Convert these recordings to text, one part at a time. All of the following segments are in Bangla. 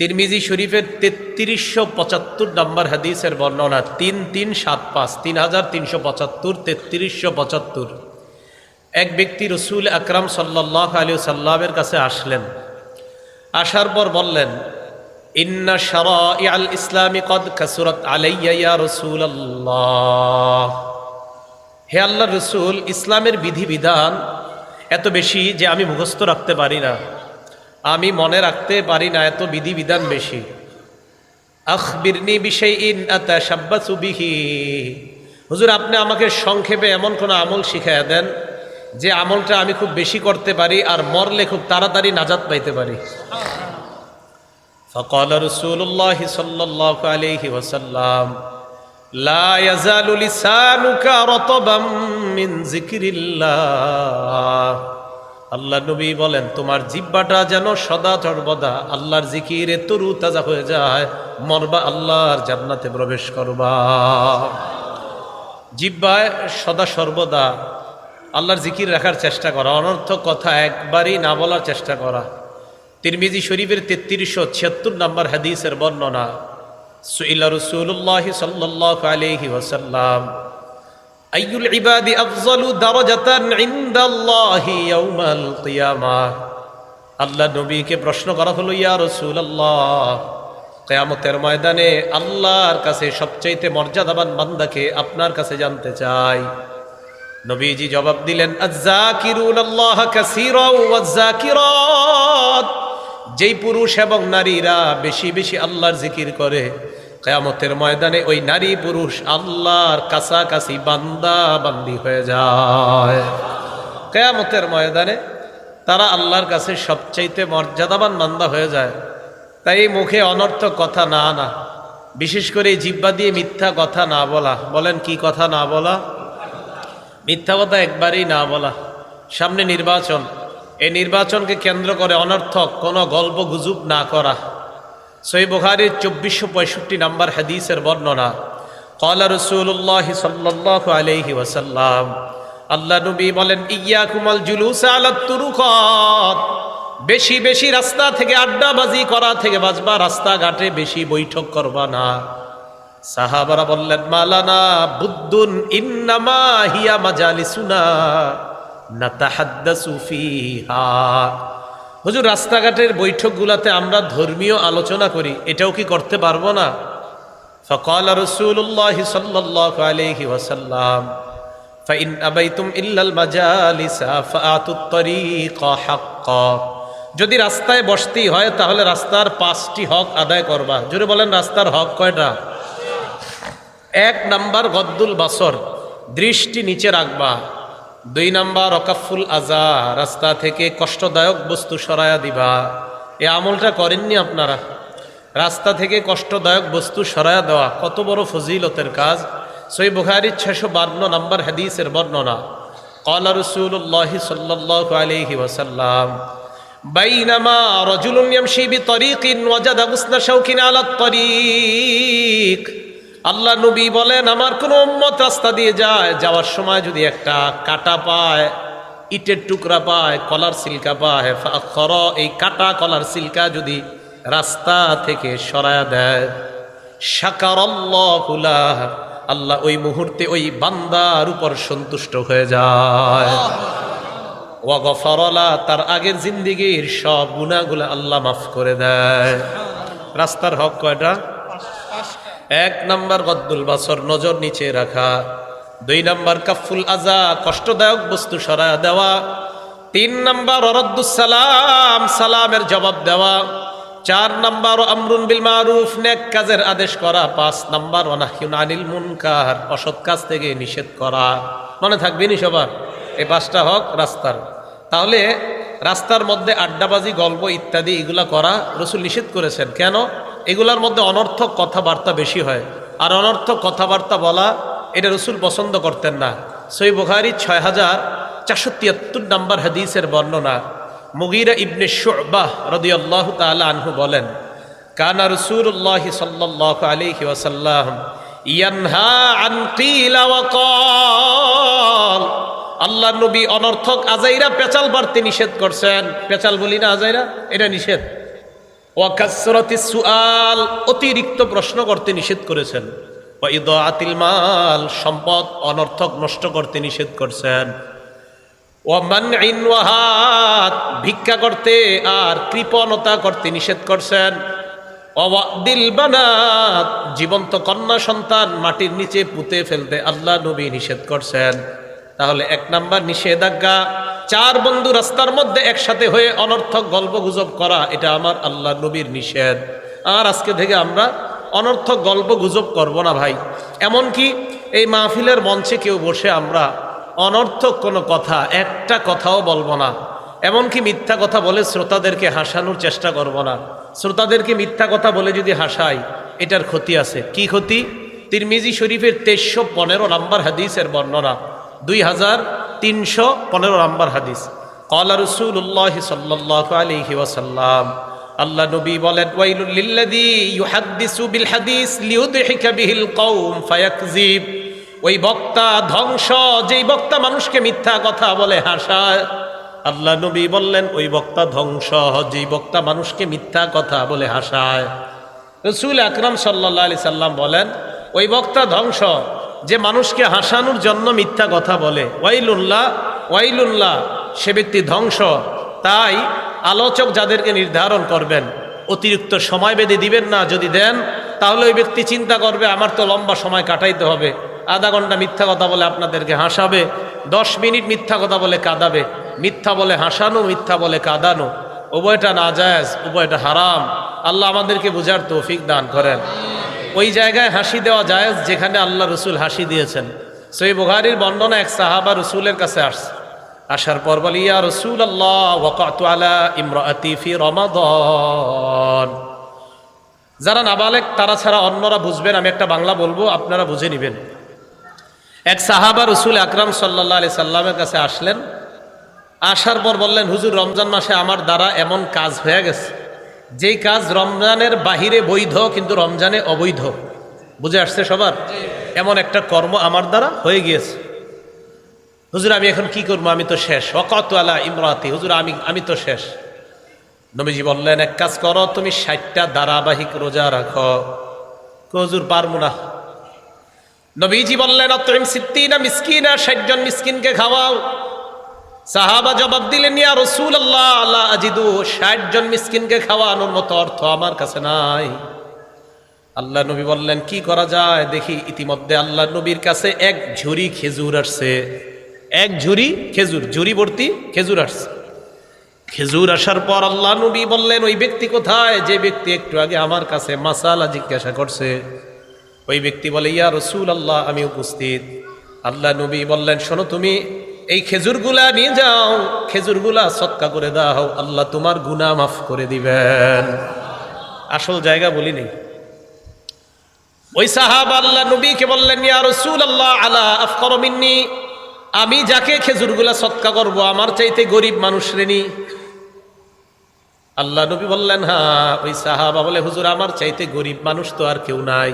তিরমিজি শরীফের তেত্রিশশো পঁচাত্তর নম্বর হাদিসের বর্ণনা তিন তিন সাত পাঁচ তিন হাজার তিনশো পঁচাত্তর, তেত্রিশশো পঁচাত্তর। এক ব্যক্তি রসুল আকরাম সাল্লাহ আলী সাল্লামের কাছে আসলেন। আসার পর বললেন, ইন্না সারা আল ইসলামী কদ কাসুরত আলাইয়া রসুল আল্লাহ হে আল্লাহ রসুল, ইসলামের বিধিবিধান এত বেশি যে আমি মুখস্থ রাখতে পারি না। আমি মনে রাখতে পারি না এত বিধিবিধান বেশি আখবিরনি বিষয় ইন বিহি হুজুর আপনি আমাকে সংক্ষেপে এমন কোনো আমল শিখাইয়া দেন যে আমলটা আমি খুব বেশি করতে পারি আর মরলে খুব তাড়াতাড়ি নাজাত পাইতে পারি فقال رسول الله صلى الله عليه وسلم لا يزال لسانك رطبا من ذكر الله আল্লাহ নবী বলেন, তোমার জিব্বাটা যেন সদা সর্বদা আল্লাহর জিকিরে তরু তাজা হয়ে যায়। মরবা আল্লাহর জান্নাতে প্রবেশ করবা। জিব্বায় সদা সর্বদা আল্লাহর জিকির রাখার চেষ্টা করা অনর্থ কথা একবারই না বলার চেষ্টা করা। তিরমিজি শরীফের তেত্রিশশো ছিয়াত্তর নম্বর হাদিসের বর্ণনা সুইল্লা রসুল্লাহ সাল্লাহ আলহি ওসাল্লাম আইয়ুল ইবাদি আফজলু দারাজাতান ইনদাল্লাহি ইয়াউমাল কিয়ামাহ আল্লাহ নবীকে প্রশ্ন করা হলো, ইয়া রাসূলুল্লাহ, কিয়ামতের ময়দানে আল্লাহর কাছে সবচাইতে মর্যাদাবান বান্দাকে আপনার কাছে জানতে চাই। নবীজি জবাব দিলেন আল্লাহ যেই পুরুষ এবং নারীরা বেশি বেশি আল্লাহর জিকির করে কেয়ামতের ময়দানে ওই নারী পুরুষ আল্লাহর কাছাকাছি বান্দা বান্দি হয়ে যায়। কেয়ামতের ময়দানে তারা আল্লাহর কাছে সবচাইতে মর্যাদাবান বান্দা হয়ে যায়। তাই মুখে অনর্থক কথা না না বিশেষ করে জিব্বা দিয়ে মিথ্যা কথা না বলা। বলেন, কি কথা না বলা? মিথ্যা কথা একবারেই না বলা। সামনে নির্বাচন, এই নির্বাচনকে কেন্দ্র করে অনর্থক কোনো গল্প গুজব না করা। সই চব্বিশশো পঁয়ষট্টি নাম্বার হাদিসের বর্ণনা, কলা রসুল্লাহ সাল্লাহ আলহি ওসাল্লাম আল্লাহ নবী বলেন ইয়া কুমাল জুলুস আলাত্তুরুখত বেশি বেশি রাস্তা থেকে আড্ডাবাজি করা থেকে বাজবা রাস্তাঘাটে বেশি বৈঠক করবা না। সাহাবারা বললেন, মালানা বুদ্দুন ইন্নামা হিয়া মাজালিসুনা, নাতাহাদ্দাসু ফিহা। হুজুর রাস্তাঘাটের বৈঠকগুলোতে আমরা ধর্মীয় আলোচনা করি এটাও কি করতে পারবো না فقال رسول الله صلى الله عليه وسلم فإن أبيتم إلا المجالس فآتوا الطريق حقا যদি রাস্তায় বসতেই হয় তাহলে রাস্তার পাঁচটি হক আদায় করবা জোরে বলেন রাস্তার হক কয়টা এক নাম্বার গদ্দুল বাসর দৃষ্টি নিচে রাখবা দুই নাম্বার অকাফুল আজা রাস্তা থেকে কষ্টদায়ক বস্তু সরায়া দিবা এ আমলটা করেননি আপনারা রাস্তা থেকে কষ্টদায়ক বস্তু সরায়া দেওয়া কত বড় ফজিলতের কাজ সই বুখারির ছশো বান্ন নম্বর হাদিসের বর্ণনা قال رسول الله صلى الله عليه وسلم بينما رجل يمشي بطريق وجد غصن شوك على الطريق আল্লাহ নবী বলেন, আমার কোন উম্মত রাস্তা দিয়ে যায়, যাওয়ার সময় যদি একটা কাটা পায়, ইটের টুকরা পায়, কলার সিলকা পায় খর, এই কাটা কলার সিলকা যদি রাস্তা থেকে সরায়া দেয় সাকার আল্লাহ ওই মুহূর্তে ওই বান্দার উপর সন্তুষ্ট হয়ে যায়। ওয়াগফরলা তার আগের জিন্দিগির সব গুণাগুলা আল্লাহ মাফ করে দেয়। রাস্তার হক কয়টা? এক নাম্বার গদ্দুল বাসর নজর নিচে রাখা, দুই নাম্বার কাফুল আজা, কষ্টদায়ক বস্তু সরা দেওয়া, তিন নাম্বার সালাম, সালামের জবাব দেওয়া, চার নাম্বার আমরুন বিল মারুফ, নেক কাজের আদেশ করা, পাঁচ নাম্বার অনাহিউন আনিল মুনকার, অসৎ কাজ থেকে নিষেধ করা। মনে থাকবে নি সবার? এই পাঁচটা হক রাস্তার। তাহলে রাস্তার মধ্যে আড্ডাবাজি, গল্প ইত্যাদি এগুলা করা রসুল নিষেধ করেছেন। কেন? এগুলার মধ্যে অনর্থক কথাবার্তা বেশি হয়। আর অনর্থক কথাবার্তা বলা, এটা রসুল পছন্দ করতেন না। সই বুখারি ছয় হাজার চারশো তিয়াত্তর নম্বর হাদিসের বর্ণনা। মুগিরা ইবনে শুবাহ রদিয়াল্লাহ তালা আনহু বলেন, কানা রসুল্লাহ সাল্লাহ আলহি ওয়াসাল্লাম আল্লাহ নবী অনর্থক আজাইরা পেঁচাল বাড়তে নিষেধ করছেন। পেঁচাল বলি না আজাইরা, এটা নিষেধ। ওয়াকাসরতি সুআল, অতিরিক্ত প্রশ্ন করতে নিষেধ করেছেন। আতিল মাল, সম্পদ অনর্থক নষ্ট করতে নিষেধ করছেন। ওয়ামান ওয়াহাত ভিক্ষা করতে আর কৃপণতা করতে নিষেধ করছেন। অবাদিল বানাত, জীবন্ত কন্যা সন্তান মাটির নিচে পুঁতে ফেলতে আল্লাহ নবী নিষেধ করছেন। তাহলে এক নাম্বার নিষেধাজ্ঞা চার বন্ধু রাস্তার মধ্যে একসাথে হয়ে অনর্থক গল্প গুজব করা, এটা আমার আল্লাহ নবীর নিষেধ। আর আজকে থেকে আমরা অনর্থক গল্প গুজব করব না ভাই। এমনকি এই মাহফিলের মঞ্চে কেউ বসে আমরা অনর্থক কোনো কথা, একটা কথাও বলব না। এমনকি মিথ্যা কথা বলে শ্রোতাদেরকে হাসানোর চেষ্টা করব না। শ্রোতাদেরকে মিথ্যা কথা বলে যদি হাসাই, এটার ক্ষতি আছে। কি ক্ষতি? তিরমিজি শরীফের তেইশশো পনেরো নাম্বার হাদিসের বর্ণনা। দুই হাজার তিনশো পনেরো নাম্বার হাদিস। কলা রসুল্লাহ সাল্লাহ আলহি ওয়াসাল্লাম, আল্লাহ নবী বলেন, ওয়াইলুল লিল্লাযী ইউহাদ্দিসু বিল হাদিস লিউদহিকা বিহিল কওম ওই বক্তা ধ্বংস, যেই বক্তা মানুষকে মিথ্যা কথা বলে হাসায়, আল্লাহ নবী বললেন, ওই বক্তা ধ্বংস, যেই বক্তা মানুষকে মিথ্যা কথা বলে হাসায়। রসুল আকরাম সাল্লাহ আলি সাল্লাম বলেন, ওই বক্তা ধ্বংস যে মানুষকে হাসানোর জন্য মিথ্যা কথা বলে। ওয়াইলুল্লাহ ওয়াইলুল্লাহ, সে ব্যক্তি ধ্বংস। তাই আলোচক যাদেরকে নির্ধারণ করবেন, অতিরিক্ত সময় বেঁধে দিবেন না, যদি দেন, তাহলে ওই ব্যক্তি চিন্তা করবে, আমার তো লম্বা সময় কাটাইতে হবে। আধা ঘণ্টা মিথ্যা কথা বলে আপনাদেরকে হাসাবে, দশ মিনিট মিথ্যা কথা বলে কাঁদাবে। মিথ্যা বলে হাসানো, মিথ্যা বলে কাঁদানো। উভয়টা না জায়েজ উভয়টা হারাম। আল্লাহ আমাদেরকে বোঝার তৌফিক দান করেন। ওই জায়গায় হাসি দেওয়া যায় যেখানে আল্লাহ রসুল হাসি দিয়েছেন। সই বুহারির বর্ণনা এক সাহাবা রসুলের কাছে আসছে। আসার পর বলি, ইয়া রসুল আল্লাহ ওয়াকাতু আলা ইমরাতি যারা নাবালেক, তারা ছাড়া অন্যরা বুঝবেন, আমি একটা বাংলা বলব, আপনারা বুঝে নেবেন। এক সাহাবা রসুল আকরাম সাল্লাহ আলি সাল্লামের কাছে আসলেন। আসার পর বললেন, হুজুর, রমজান মাসে আমার দ্বারা এমন কাজ হয়ে গেছে। যেই কাজ রমজানের বাহিরে বৈধ, কিন্তু রমজানে অবৈধ। বুঝে আসছে সবার? এমন একটা কর্ম আমার দ্বারা হয়ে গিয়েছে। হুজুর, আমি এখন কি করব? আমি তো শেষ। অকত আলা ইমরাতি। হুজুর, আমি আমি তো শেষ। নবীজি বললেন, এক কাজ করো, তুমি ষাটটা ধারাবাহিক রোজা রাখো। হুজুর, পারব না। নবীজি বললেন, অতরিম সিদ্দিনা মিসকিনা ষাটজন মিসকিনকে খাওয়াও। সাহাবা জবাব দিলেন, ইয়া রসুল আল্লাহ আল্লাহ আজিদু, ষাট জন মিসকিনকে খাওয়ানোর মতো অর্থ আমার কাছে নাই। আল্লাহ নবী বললেন, কি করা যায়? দেখি, ইতিমধ্যে আল্লাহ নবীর কাছে এক ঝুড়ি খেজুর আসছে। এক ঝুড়ি খেজুর, ঝুড়ি ভর্তি খেজুর আসছে। খেজুর আসার পর আল্লাহ নবী বললেন, ওই ব্যক্তি কোথায়? যে ব্যক্তি একটু আগে আমার কাছে মাসালা জিজ্ঞাসা করছে। ওই ব্যক্তি বলে, ইয়া রসুল আল্লাহ আমি উপস্থিত। আল্লাহ নবী বললেন, শোনো তুমি এই খেজুরগুলা নিয়ে যাও, খেজুরগুলা সৎকা করে দাও, আল্লাহ তোমার গুনা মাফ করে দিবেন। আসল জায়গা বলিনি। ওই সাহাব আল্লাহ নবীকে বললেন, ইয়া রসুল আল্লাহ আলা আফকর মিন্নি? আমি যাকে খেজুরগুলা সৎকা করব, আমার চাইতে গরিব মানুষ শ্রেণি আল্লাহ নবী বললেন হ্যাঁ। ওই সাহাবা বলে, হুজুর, আমার চাইতে গরিব মানুষ তো আর কেউ নাই।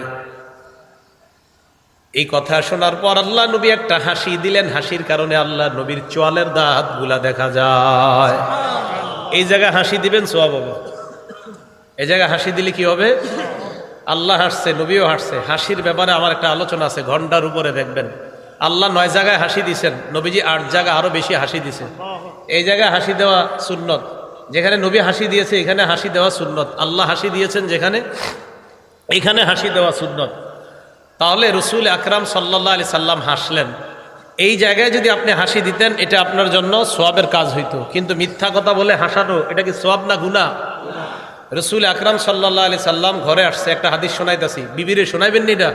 এই কথা শোনার পর আল্লাহ নবী একটা হাসি দিলেন। হাসির কারণে আল্লাহ নবীর চোয়ালের দাঁতগুলা দেখা যায়। এই জায়গায় হাসি দিবেন সোয়াব হবে। এই জায়গায় হাসি দিলে কি হবে? আল্লাহ হাসছে, নবীও হাসছে। হাসির ব্যাপারে আমার একটা আলোচনা আছে, ঘণ্টার উপরে দেখবেন। আল্লাহ নয় জায়গায় হাসি দিছেন, নবীজি আট জায়গায় আরও বেশি হাসি দিছেন এই জায়গায় হাসি দেওয়া সুন্নত। যেখানে নবী হাসি দিয়েছে, এখানে হাসি দেওয়া সুন্নত। আল্লাহ হাসি দিয়েছেন যেখানে, এখানে হাসি দেওয়া সুন্নত। তাহলে রসুল আকরাম সাল্লাহ আলি সাল্লাম হাসলেন। এই জায়গায় যদি আপনি হাসি দিতেন, এটা আপনার জন্য সোয়াবের কাজ হইতো। কিন্তু মিথ্যা কথা বলে হাসানো, এটা কি সোয়াব না গুনা রসুল আকরাম সাল্লাহ আলি সাল্লাম ঘরে আসছে, একটা হাদিস শোনাইতেছি। বিবিরে শোনাইবেন নি এটা?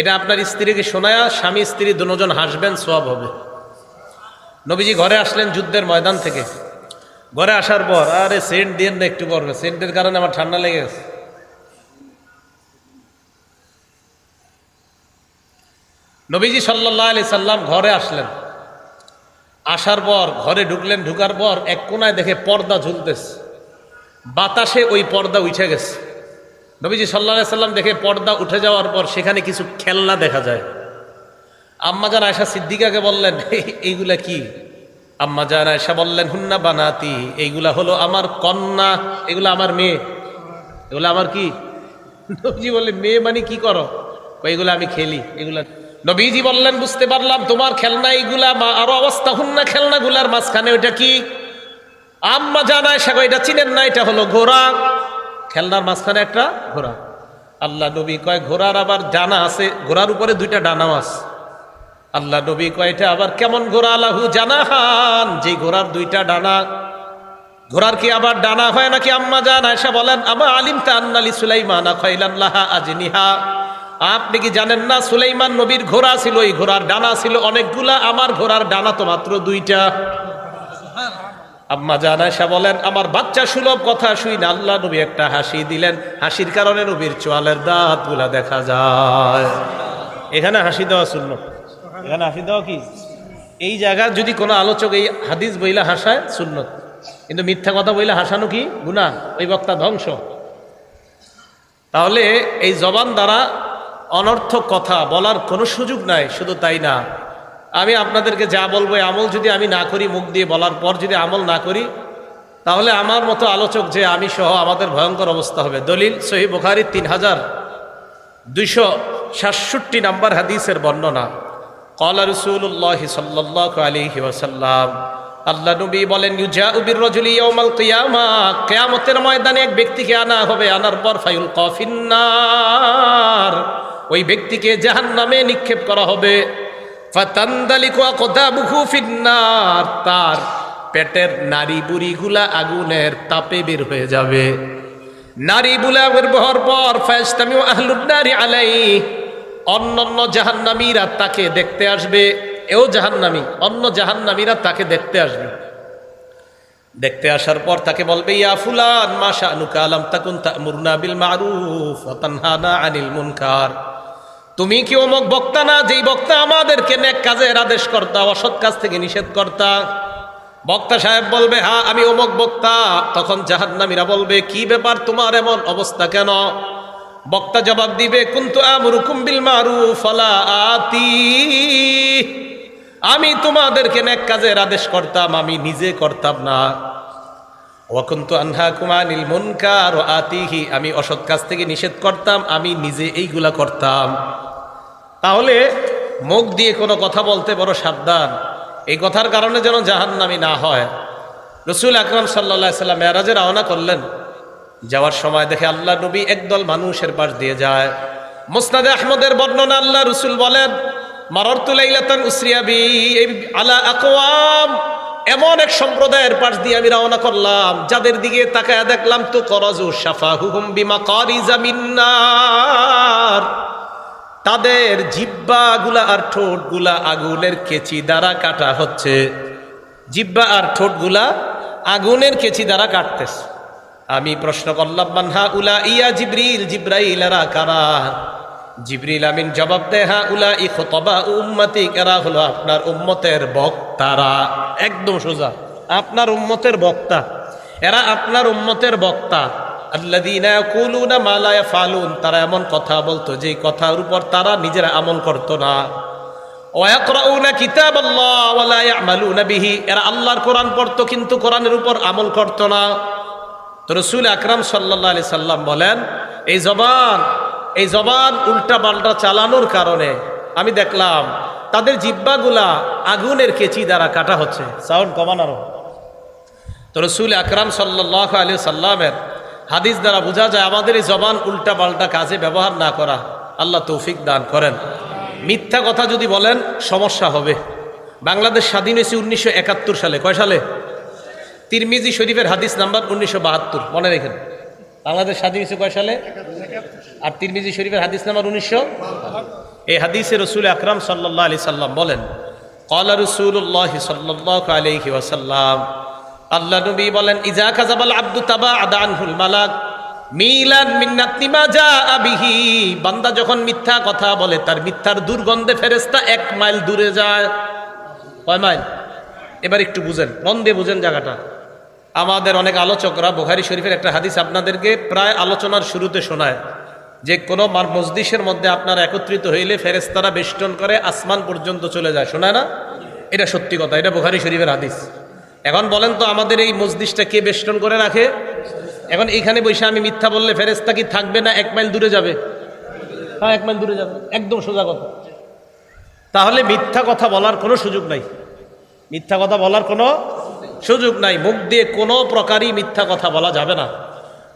এটা আপনার স্ত্রীকে শোনায়া, স্বামী, স্ত্রী দুজন হাসবেন, সোয়াব হবে। নবীজি ঘরে আসলেন যুদ্ধের ময়দান থেকে। ঘরে আসার পর, আরে সেন্ট দিয়ে না একটু পরবে সেন্টের কারণে আমার ঠান্ডা লেগে গেছে। নবীজি সাল্লাহ আলি সাল্লাম ঘরে আসলেন। আসার পর, ঘরে ঢুকলেন, ঢুকার পর এক কোনায় দেখে পর্দা ঝুলতেছে। বাতাসে ওই পর্দা উঠে গেছে। নবীজি সাল্লাহ সাল্লাম দেখে পর্দা উঠে যাওয়ার পর সেখানে কিছু খেলনা দেখা যায়। আম্মাজান আয়সা সিদ্দিকাকে বললেন এইগুলা কি? আম্মাজান আয়সা বললেন, হুন্না বানাতি, এইগুলা হলো আমার কন্যা, এগুলা আমার মেয়ে। এগুলো আমার কি? নবীজি বললে মেয়ে মানে কি করো? এগুলো আমি খেলি, এগুলা নবীজি বললেন, বুঝতে পারলাম তোমার খেলনা এইগুলা বা আরও অবস্থা হুন্না খেলনাগুলার মাঝখানে ওইটা কি? আম্মা জানায়, সাগো, এটা চিনেন না, এটা হলো ঘোড়া। খেলনার মাঝখানে একটা ঘোড়া। আল্লাহ নবী কয়, ঘোড়ার আবার ডানা আছে, ঘোড়ার উপরে দুইটা ডানাও আছে। আল্লাহ নবী কয়, এটা আবার কেমন ঘোড়া, আল্লাহু জানাহান? যে ঘোড়ার দুইটা ডানা, ঘোড়ার কি আবার ডানা হয় নাকি আম্মা জান আয়সা বলেন, আমা আলিম তা আন্নালি সুলাইমানা খৈলাল্লাহা আজনিহা। আপনি কি জানেন না সুলাইমান নবীর ঘোড়া ছিল, এই ঘোড়ার ডানা ছিল অনেকগুলা, আমার ঘোড়ার ডানা তো মাত্র দুইটা। আম্মা জান আয়সা বলেন, আমার বাচ্চা সুলভ কথা শুই না, আল্লাহ নবী একটা হাসি দিলেন। হাসির কারণে নবীর চোয়ালের দাঁতগুলা দেখা যায়। এখানে হাসি দেওয়া শূন্য। এখানে হাসি দেওয়া কি? এই জায়গায় যদি কোনো আলোচক এই হাদিস বইলা হাসায় সুন্নত কিন্তু মিথ্যা কথা বইলে হাসানো কি? গুণা ওই বক্তা ধ্বংস। তাহলে এই জবান দ্বারা অনর্থক কথা, বলার কোনো সুযোগ নাই, শুধু তাই না। আমি আপনাদেরকে যা বলব আমল যদি আমি না করি, মুখ দিয়ে বলার পর যদি আমল না করি, তাহলে আমার মতো আলোচক যে আমি সহ আমাদের ভয়ঙ্কর অবস্থা হবে। দলিল সহি বুখারি তিন হাজার দুইশো সাতষট্টি নাম্বার হাদিসের বর্ণনা। কলা রসুল্লাহ সাল্লাহ আলিহি ওয়াসাল্লাম, আল্লাহ নবী বলেন ইউজা উবির রজুলি ইয়াউমাল কিয়ামা কিয়ামতের ময়দানে এক ব্যক্তিকে আনা হবে, আনার পর ফায়ুল কফিন্নার ওই ব্যক্তিকে জাহান্নামে নিক্ষেপ করা হবে। তার পেটের নারী বুড়িগুলা আগুনের তাপে বের হয়ে যাবে। নারী বুলা বের হওয়ার পর ফায়াস্তামিউ আহলুন নারি আলাই অন্যান্য জাহান্নামীরা তাকে দেখতে আসবে। এও জাহান্নামী, অন্য জাহান্নামীরা তাকে দেখতে আসবে। দেখতে আসার পর তাকে বলবে, ইয়া ফুলান মাশা আনুকা আলাম তাকুন তা'মুরনা বিল মারুফ তানহানা আনিল মুনকার। তুমি কি অমুক বক্তা না, যেই বক্তা আমাদেরকে নেক কাজের আদেশ করতা, অসৎ কাজ থেকে নিষেধ করতা? বক্তা সাহেব বলবে হ্যাঁ আমি অমুক বক্তা। তখন জাহান্নামীরা বলবে, কি ব্যাপার তোমার এমন অবস্থা কেন? বক্তা জবাব দিবে, কুন্তু আমরুকুম বিল মারুফ, আলা আতি। আমি তোমাদেরকে নেক কাজের আদেশ করতাম, আমি নিজে করতাম না। ওয়াকুন্তু আনহা কুমানিল মুনকার ও আতিহি, আমি অসৎ কাজ থেকে নিষেধ করতাম, আমি নিজে এইগুলা করতাম। তাহলে মুখ দিয়ে কোনো কথা বলতে বড় সাবধান। এই কথার কারণে যেন জাহান্নামি না হয়। রসুল আকরাম সাল্লা সাল্লাম মেয়ারাজে রওনা করলেন। যাওয়ার সময় দেখে আল্লাহ নবী একদল মানুষের পাশ দিয়ে যায়। মুসনাদে আহমদের বর্ণনা আল্লাহ রসুল বলেন মারতুলাইলাতান উসরিয়াবি এই আলা আকওয়াম, এমন এক সম্প্রদায়ের পাশ দিয়ে আমি রওনা করলাম, যাদের দিকে তাকায় দেখলাম, তো করজু সাফা হুহুম বিমা করিজা মিন্নার। তাদের জিব্বাগুলা আর ঠোঁটগুলা আগুনের কেচি দ্বারা কাটা হচ্ছে। জিব্বা আর ঠোঁটগুলা আগুনের কেচি দ্বারা কাটতেছে। আমি প্রশ্ন করলাম মানহা উলা ইয়া জিব্রিল, জিব্রাইল এরা কারা? জিব্রিল আমিন জবাব দেয়, হা উলা ই খতবা উম্মতি, এরা হলো আপনার উম্মতের বক্তারা। একদম সোজা, আপনার উম্মতের বক্তা, এরা আপনার উম্মতের বক্তা। আল্লাযীনা ইয়াকুলুনা মা লা ইয়াফালুন, তারা এমন কথা বলতো যে কথার উপর তারা নিজেরা আমল করতো না। এরা আল্লাহর কোরআন পড়তো, কিন্তু কোরআনের উপর আমল করতো না। তো রসুল আকরাম সাল্লাহ আলি সাল্লাম বলেন, এই জবান এই জবান উল্টা পাল্টা চালানোর কারণে আমি দেখলাম তাদের জিব্বাগুলা আগুনের কেচি দ্বারা কাটা হচ্ছে। সাউন্ড কমানোর তো রসুল আকরাম সাল্লাহ আলী সাল্লামের হাদিস দ্বারা বোঝা যায়, আমাদের এই জবান উল্টা পাল্টা কাজে ব্যবহার না করা আল্লাহ তৌফিক দান করেন। মিথ্যা কথা যদি বলেন, সমস্যা হবে। বাংলাদেশ স্বাধীন হয়েছে উনিশশো একাত্তর সালে। কয় সালে? তিরমিজি শরীফের হাদিস নাম্বার উনিশশো বাহাত্তর। মনে রেখেন। বাংলাদেশ স্বাধীন হয়েছে কয় সালে? আর তিরমিজি শরীফের হাদিস নাম্বার উনিশশো। এই হাদিসে রসুল আকরাম সাল্লাহ আলি সাল্লাম বলেন কলা রসুল্লাহ সাল্লাহ আলহি ওয়াসাল্লাম। আল্লাহ নবী বলেন ইজা কাজাবাল আব্দু তাবা আদানহুল মালাক, মিলান মিন্নাতিমা যা আবিহি বান্দা যখন মিথ্যা কথা বলে, তার মিথ্যার দুর্গন্ধে ফেরেস্তা এক মাইল দূরে যায়। কয় মাইল? এবার একটু বুঝেন, মন দিয়ে বুঝেন জায়গাটা। আমাদের অনেক আলোচকরা বুখারি শরীফের একটা হাদিস আপনাদেরকে প্রায় আলোচনার শুরুতে শোনায় যে কোনো মসজিষের মধ্যে আপনারা একত্রিত হইলে ফেরেস্তারা বেষ্টন করে আসমান পর্যন্ত চলে যায়। শোনায় না? এটা সত্যি কথা, এটা বুখারি শরীফের হাদিস। এখন বলেন তো আমাদের এই মসজিদটা কে বেষ্টন করে রাখে? এখন এইখানে বসে আমি মিথ্যা বললে ফেরেস্তা কি থাকবে না এক মাইল দূরে যাবে? হ্যাঁ এক মাইল দূরে যাবে। একদম সোজা কথা। তাহলে মিথ্যা কথা বলার কোনো সুযোগ নাই। মিথ্যা কথা বলার কোনো সুযোগ নাই মুখ দিয়ে কোনো প্রকারই মিথ্যা কথা বলা যাবে না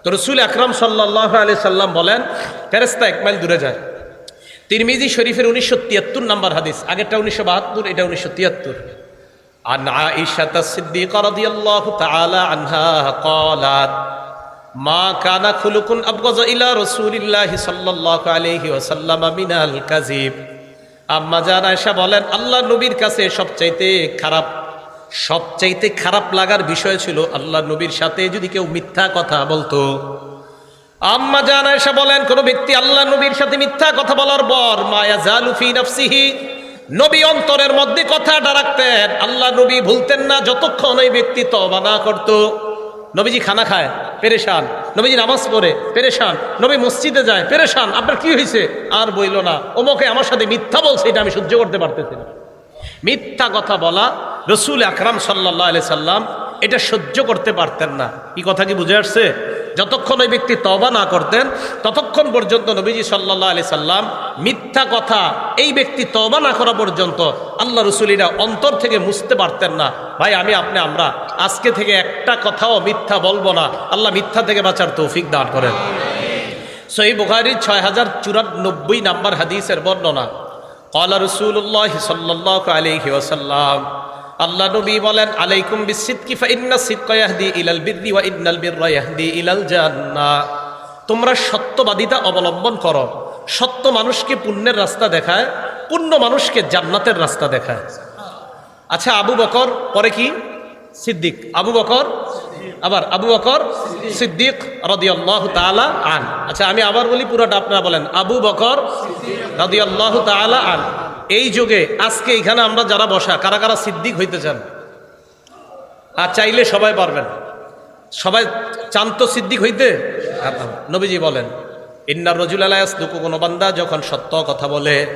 তো রসুল আকরাম সাল্লাহ আলি সাল্লাম বলেন ফেরেস্তা এক মাইল দূরে যায় তিরমিজি শরীফের উনিশশো তিয়াত্তর নাম্বার হাদিস আগেরটা উনিশশো বাহাত্তর এটা উনিশশো তিয়াত্তর عن عائشة الصديقة رضي الله تعالى عنها قالت ما كان خلق أبغض إلى رسول الله صلى الله عليه وسلم من الكذب আম্মা জান আয়সা বলেন আল্লাহ নবীর কাছে সবচাইতে খারাপ সবচাইতে খারাপ লাগার বিষয় ছিল আল্লাহ নবীর সাথে যদি কেউ মিথ্যা কথা বলতো। আম্মা জান আয়সা বলেন, কোন ব্যক্তি আল্লাহ নবীর সাথে মিথ্যা কথা বলার পর মায়া জালুফি নফসিহি, নবী অন্তরের মধ্যে কথাটা রাখতেন আল্লাহ নবী ভুলতেন না, যতক্ষণ ওই ব্যক্তি তবা না করতো। নবীজি খানা খায়, পেরেশান। নবীজি নামাজ পড়ে, পেরেশান। নবী মসজিদে যায়, পেরেশান, আপনার কি হয়েছে? আর বইল না। ওমকে আমার সাথে মিথ্যা বলছে, এটা আমি সহ্য করতে পারতেছি না। মিথ্যা কথা বলা রসুল আকরাম সাল্লাহ আলি সাল্লাম এটা সহ্য করতে পারতেন না। কি কথা কি বুঝে আসছে? যতক্ষণ ওই ব্যক্তি তবা না করতেন, ততক্ষণ পর্যন্ত নবীজি সাল্লাহ আলি সাল্লাম মিথ্যা কথা, এই ব্যক্তি তবা না করা পর্যন্ত আল্লাহ রসুলিরা অন্তর থেকে মুছতে পারতেন না। ভাই, আমি, আপনি, আমরা আজকে থেকে একটা কথাও মিথ্যা বলব না। আল্লাহ মিথ্যা থেকে বাঁচার তৌফিক দান করেন। সহি বুখারির ছয় হাজার চুরানব্বই নাম্বার হাদিসের বর্ণনা। কলা রসুল্লাহ সাল্লাহ আলহি ওসাল্লাম আল্লাহ নবী বলেন, আলাইকুম বিসিদ্কি ফাইন্না সিদকায়াহদি ইলাল বিররি ওয়া ইন্নাল বিররা ইয়াহদি ইলাল জান্নাহ তোমরা সত্যবাদিতা অবলম্বন করো, সত্য মানুষকে পুণ্যের রাস্তা দেখায়, পুণ্য মানুষকে জান্নাতের রাস্তা দেখায়। আচ্ছা আবু বকর, পরে কি? সিদ্দিক। আবু বকর? আবার আবু বকর? সিদ্দিক রদিয়াল্লাহ তাআলা আন। আচ্ছা আমি আবার বলি পুরোটা, আপনারা বলেন। আবু বকর রদিয়াল্লাহ তাআলা আন। এই যুগে, আজকে এখানে আমরা যারা বসা, কারা কারা সিদ্দিক হইতে চান? আর চাইলে সবাই পারবেন। সবাই চান তো সিদ্দিক হইতে? নবীজি বলেন, ইন্নার রজুল আলায়াস দুকু কোনো বান্দা যখন সত্য কথা বলে,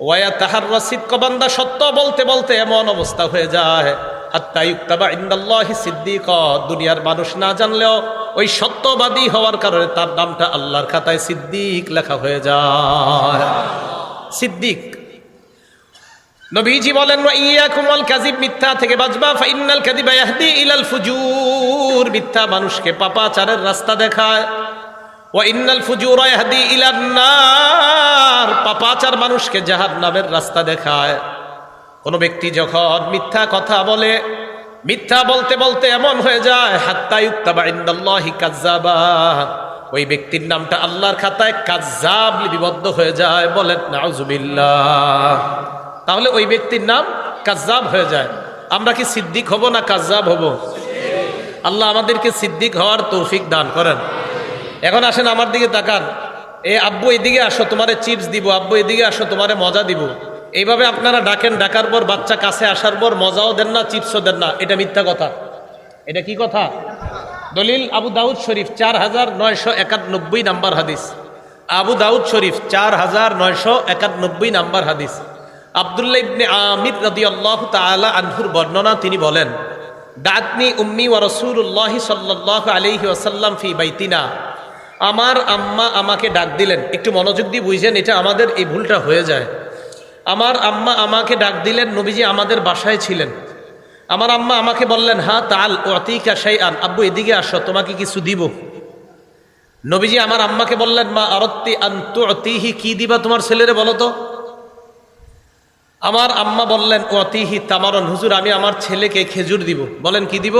ওয়া তাহার রসিদ কবান্দা সত্য বলতে বলতে এমন অবস্থা হয়ে যায়। আত্মায়ুক্তাবা ইন্দাল্লাহি সিদ্দিক। দুনিয়ার মানুষ না জানলেও ওই সত্যবাদী হওয়ার কারণে তার নামটা আল্লাহর খাতায় সিদ্দিক লেখা হয়ে যায়। সিদ্দিক। নবীজি বলেন ইয়াকুমল কাজিব মিথ্যা থেকে বাঁচবা। ফাইনাল কাদিবা ইয়াহদি ইলাল ফুজুর মিথ্যা মানুষকে পাপাচারের রাস্তা দেখায়। ও ইন্নাল ফুজুর ইয়াহদি ইলান নার পাপাচার মানুষকে জাহান্নামের রাস্তা দেখায়। কোনো ব্যক্তি যখন মিথ্যা কথা বলে, মিথ্যা বলতে বলতে এমন হয়ে যায়, হাত্তা ইউক্তাবা ইন্দাল্লাহি কাজ্জাবা ওই ব্যক্তির নামটা আল্লাহর খাতায় কাজ্জাব লিপিবদ্ধ হয়ে যায়, বলেন, নাউজুবিল্লাহ তাহলে ওই ব্যক্তির নাম কাজ্জাব হয়ে যায়। আমরা কি সিদ্দিক হব না কাজ্জাব হব? আল্লাহ আমাদেরকে সিদ্দিক হওয়ার তৌফিক দান করেন। এখন আসেন আমার দিকে তাকান। এ, আব্বু, এদিকে আসো, তোমারে চিপস দিব, আব্বু, এদিকে আসো, তোমারে মজা দিব। এইভাবে আপনারা ডাকেন, ডাকার পর বাচ্চা কাছে আসার পর মজাও দেন না, চিপসও দেন না। এটা মিথ্যা কথা। এটা কি কথা? দলিল আবু দাউদ শরীফ, চার হাজার নয়শো একানব্বই নাম্বার হাদিস। আবু দাউদ শরীফ, চার হাজার নয়শো একানব্বই নাম্বার হাদিস। আবদুল্লা ইবনে আমির রাদি আল্লাহ তালা আনহুর বর্ণনা তিনি বলেন, দাতনি উম্মি ওয়া রসুল্লাহি সাল্লাহ আলহি ওয়াসাল্লাম ফি বাইতিনা। আমার আম্মা আমাকে ডাক দিলেন। একটু মনোযোগ দিয়ে বুঝছেন এটা আমাদের এই ভুলটা হয়ে যায়। আমার আম্মা আমাকে ডাক দিলেন, নবীজি আমাদের বাসায় ছিলেন। আমার আম্মা আমাকে বললেন, হা, তাল অতিকা সাই আন আব্বু, এদিকে আসো, তোমাকে কিছু দিব। নবীজি আমার আম্মাকে বললেন, মা আরত্তি আন্তু অতিহি কি দিবা তোমার ছেলেরে বলো তো? আমার আম্মা বললেন অতিহি তামারন, হুজুর, আমি আমার ছেলেকে খেজুর দিব। বলেন, কি দিব?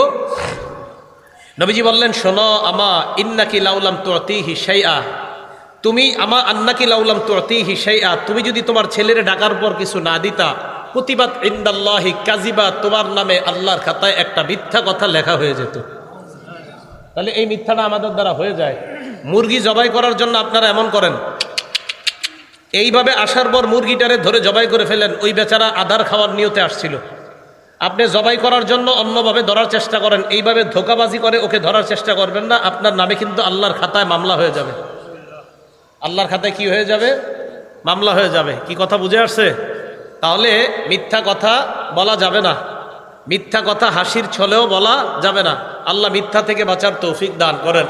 নবীজি বললেন, শোনো, আমা ইন্নাকি লাউলাম তো অতিহি সাইয়া তুমি আমা আন্নাকি লাউলাম তো অতিহি সাইয়া তুমি যদি তোমার ছেলের ডাকার পর কিছু না দিতা প্রতিবাদ ইন্দাল্লাহি কাজিবা তোমার নামে আল্লাহর খাতায় একটা মিথ্যা কথা লেখা হয়ে যেত। তাহলে এই মিথ্যাটা আমাদের দ্বারা হয়ে যায়। মুরগি জবাই করার জন্য আপনারা এমন করেন। এইভাবে আসার পর মুরগিটারে ধরে জবাই করে ফেলেন, ওই বেচারা আধার খাওয়ার নিয়তে আসছিল। আপনি জবাই করার জন্য অন্যভাবে ধরার চেষ্টা করেন, এইভাবে ধোকাবাজি করে ওকে ধরার চেষ্টা করবেন না, আপনার নামে কিন্তু আল্লাহর খাতায় মামলা হয়ে যাবে। আল্লাহর খাতায় কি হয়ে যাবে? মামলা হয়ে যাবে। কি কথা বুঝে আসছে? তাহলে মিথ্যা কথা বলা যাবে না। মিথ্যা কথা হাসির ছলেও বলা যাবে না। আল্লাহ মিথ্যা থেকে বাঁচার তৌফিক দান করেন।